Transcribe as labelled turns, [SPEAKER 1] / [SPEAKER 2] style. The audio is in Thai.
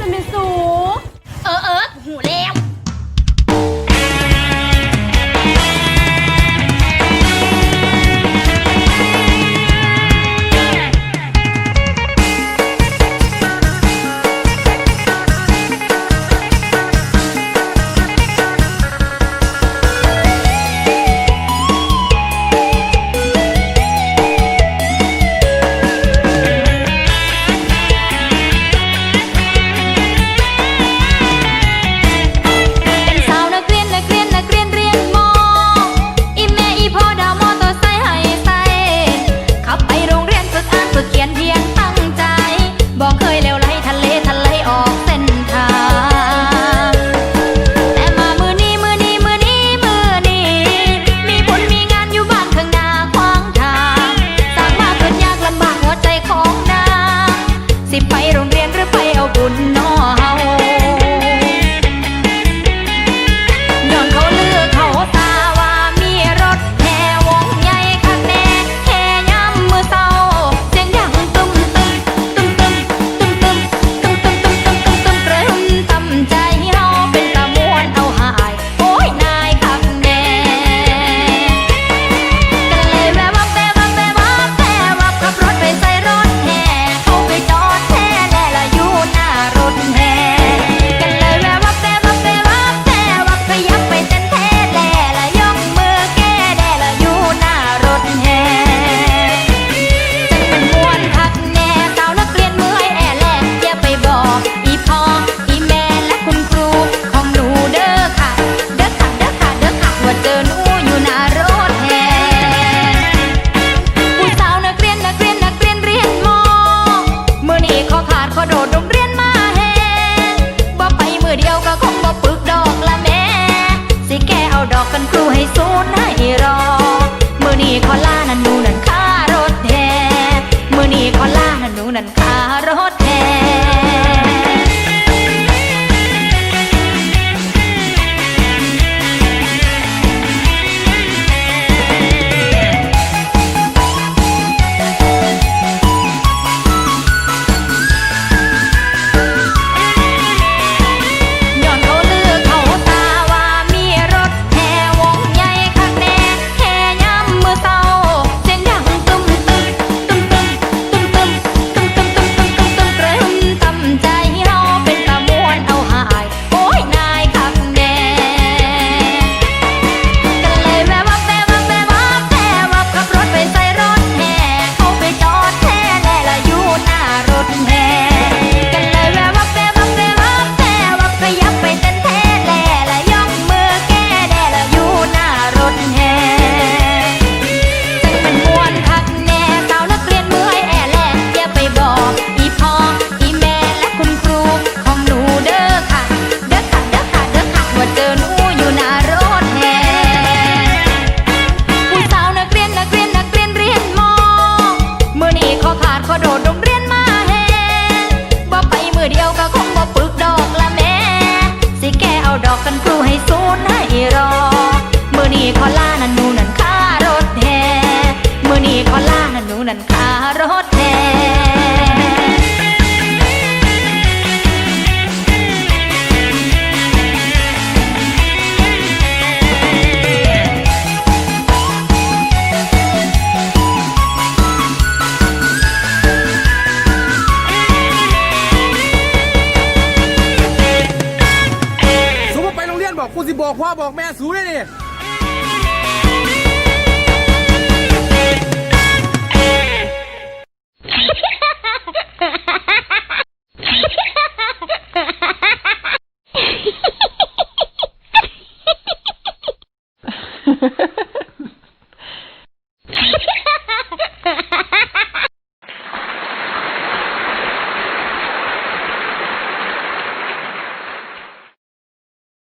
[SPEAKER 1] จะเป็นสู
[SPEAKER 2] เออเออหูแล้ว
[SPEAKER 3] บุญน but the กันครูให้ศูนย์ให้รอ มือนี่ขอลานันนูนันค่ารถแห่มือนี่ขอลานันนูนันค่ารถูสิบอกพ่อบอกแม่สู
[SPEAKER 4] ได้นี่